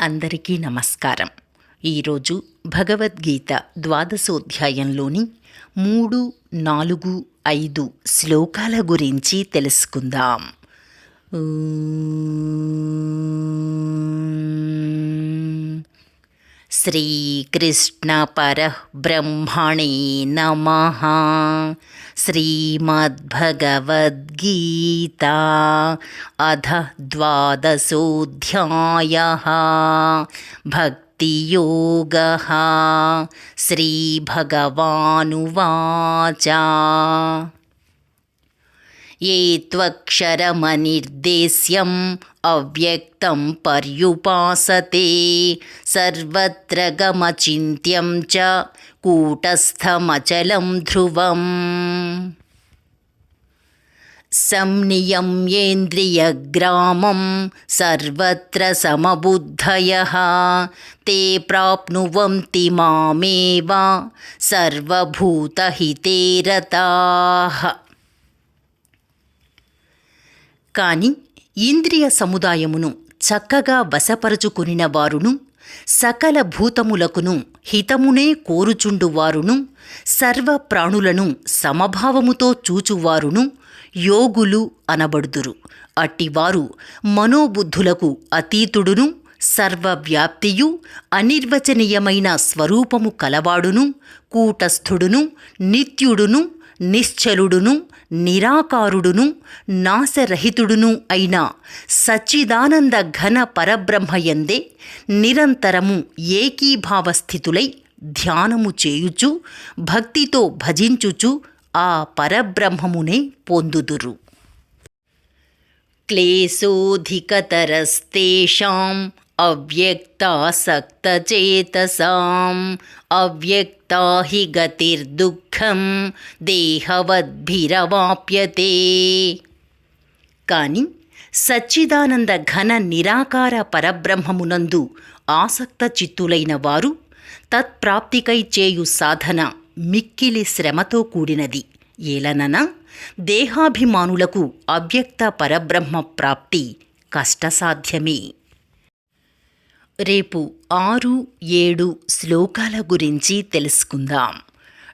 అందరికీ నమస్కారం. ఈరోజు భగవద్గీత ద్వాదశోధ్యాయంలోని మూడు నాలుగు ఐదు శ్లోకాల గురించి తెలుసుకుందాం. श्रीकृष्णपरब्रह्मणे नमः। श्रीमद्भगवद्गीता अध द्वादशोऽध्यायः। भक्तियोगः। श्रीभगवानुवाच। ये त्वक्षरमनिर्देश्यम् अव्यक्तं पर्युपासते। सर्वत्र गमचिन्त्यं च कूटस्थमचलं ध्रुवम्। संनियम्येन्द्रियग्रामं सर्वत्र समबुद्धयः। ते प्राप्नुवन्ति मामेव सर्वभूतहिते रताः కాని ఇంద్రియ సముదాయమును చక్కగా వశపరచుకునిన వారును సకల భూతములకును హితమునే కోరుచుండువారును సర్వ ప్రాణులను సమభావముతో చూచువారును యోగులు అనబడుదురు. అట్టివారు మనోబుద్ధులకు అతీతుడును సర్వవ్యాప్తియు అనిర్వచనీయమైన స్వరూపము కలవాడును కూటస్థుడును నిత్యుడును నిశ్చలుడును నిరాకారుడును నాశరహితుడును అయిన సచ్చిదానంద ఘన పరబ్రహ్మయందే నిరంతరము ఏకీభావస్థితులై ధ్యానము చేయుచు భక్తితో భజించుచు ఆ పరబ్రహ్మమునే పొందుదురు. క్లేశోధికతరస్తేషాం అవ్యక్తాసక్తచేతసాం అవ్యక్తా హి గతిర్దుఃఖం దేహవద్భిరవాప్యతే. కాని సచ్చిదానంద ఘన నిరాకార పరబ్రహ్మమునందు ఆసక్త చిత్తులైన వారు తత్ప్రాప్తికై చేయు సాధన మిక్కిలి శ్రమతో కూడినది. ఏలనన? దేహాభిమానులకు అవ్యక్త పరబ్రహ్మ ప్రాప్తి కష్టసాధ్యమే. రేపు ఆరు ఏడు శ్లోకాల గురించి తెలుసుకుందాం.